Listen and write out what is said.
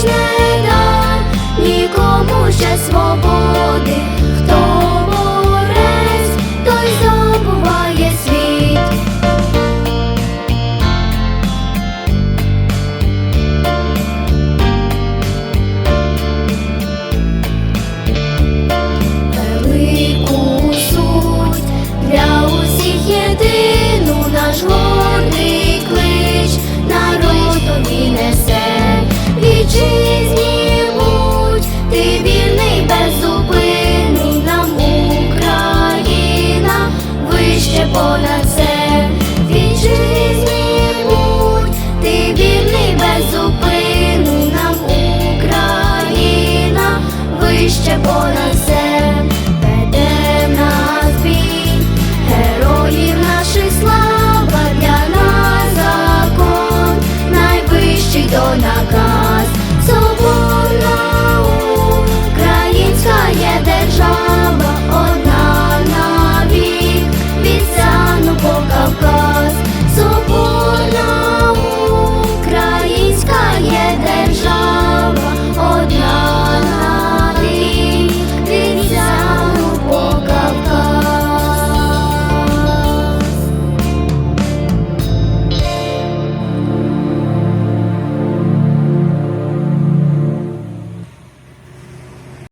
ж не дар, нікому ще свободи, хто борець, той забуває світ. Велику суть для усіх єдину наш гордий клич народові несе. Чи ще понад все.